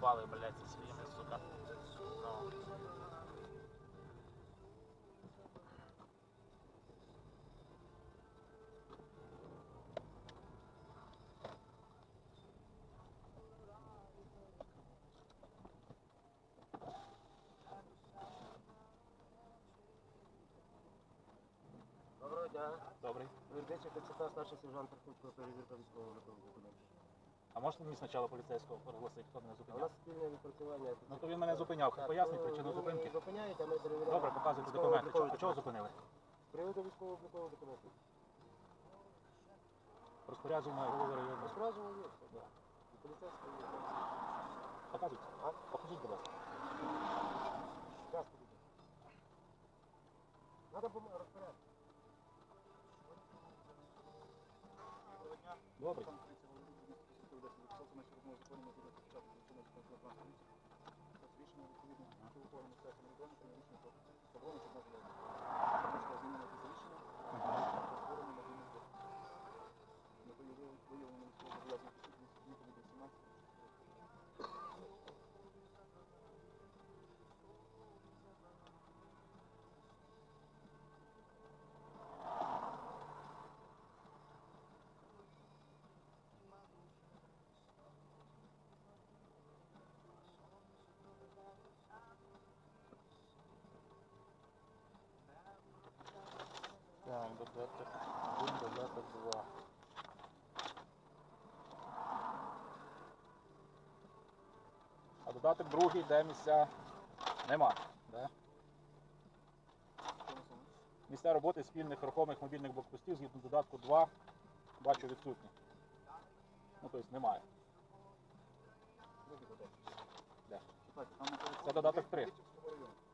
заїбали, блядь, зі своїми, сука. Ну. Доброго дня. Добрий. Вердича КЦК, старший сержант Рахунського перевірка військового документів. А можете мені спочатку поліцейського проголосити, хто мене у зупиняв? нас спільне відпрацювання. Ну то він мене зупиняв. Так, Поясніть ну, причину зупинки. мене Зупиняєте, а ми перевіряємо. Добре, показуйте документи. Чого, облікові чого зупинили? Приводу військово-облікових документів. Розпорядження голови району. Розпорядження є. все, да. І поліцейське є. Показуйте. А? Покажіть, будь ласка. Надо бумагу розпорядку. Добре значить відповідно закону може бути початку закону законодавства. Тобто рішення відповідно, що утворено все самовідомо, рішення про заборону чи обмеження. 91, 92. А додаток другий, де місця нема. Да? Місця роботи спільних рухомих мобільних блокпостів згідно додатку 2 бачу відсутні. Ну, тобто немає. Де? Це додаток 3.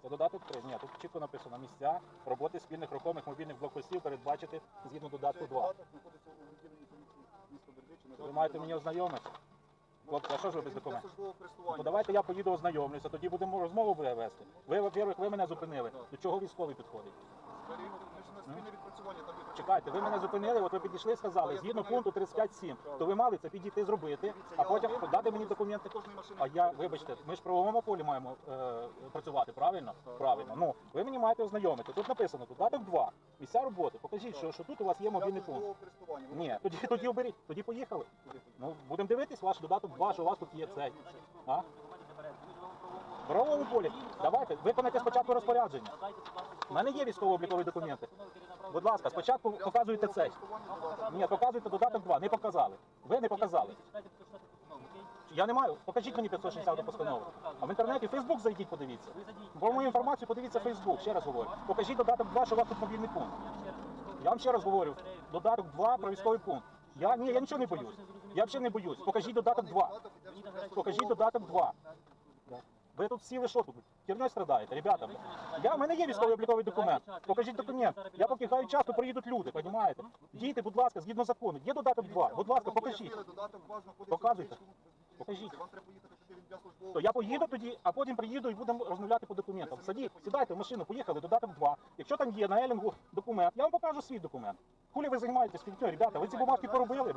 Це додаток 3. Ні, тут чітко написано місця роботи спільних рухомих мобільних блокпостів передбачити згідно додатку 2. Ви маєте мені ознайомити? Хлопці, а що ж ви без документів? Ну давайте я поїду ознайомлюся, тоді будемо розмову буде вести. Ви, во-первых, ви мене зупинили. До чого військовий підходить? Чекайте, ви мене зупинили, от ви підійшли, сказали, згідно пункту 35.7, то ви мали це підійти зробити, а потім дати мені документи. А я, вибачте, ми ж в правовому полі маємо е, працювати, правильно? Правильно. Ну, ви мені маєте ознайомити. Тут написано, додаток 2. Місця роботи. Покажіть, що, що тут у вас є мобільний пункт. Ні, тоді, тоді оберіть, тоді поїхали. Ну, будемо дивитись ваш додаток 2, що у вас тут є цей. А? В правовому полі. Давайте, виконайте спочатку розпорядження. У мене є військово-облікові документи. Будь ласка, спочатку показуйте цей. Ні, показуйте додаток 2. Не показали. Ви не показали. Я не маю. Покажіть мені 560 постанову. А в інтернеті Фейсбук зайдіть, подивіться. Про мою інформацію подивіться Фейсбук. Ще раз говорю. Покажіть додаток 2, що у вас тут мобільний пункт. Я вам ще раз говорю. Додаток 2 про військовий пункт. Я ні, я нічого не боюсь. Я взагалі не боюсь. Покажіть додаток 2. Покажіть додаток 2. Ви тут всі ви що тут? Херньою страдаєте, ребята. Я, в мене є військовий обліковий документ. Покажіть документ. Я поки гаю час, приїдуть люди, розумієте? Дійте, будь ласка, згідно закону. Є додаток 2. Будь ласка, покажіть. Показуйте. Покажіть. То я поїду тоді, а потім приїду і будемо розмовляти по документам. Садіть, сідайте в машину, поїхали, додаток 2. Якщо там є на Елінгу документ, я вам покажу свій документ. Хулі ви займаєтесь фігньою, ребята, ви ці бумажки поробили.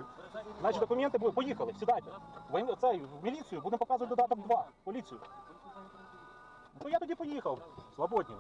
Значить, документи були, поїхали, сідайте. Ви цей, в міліцію, будемо показувати додаток 2, поліцію. Ну, я тоді поїхав, свободні.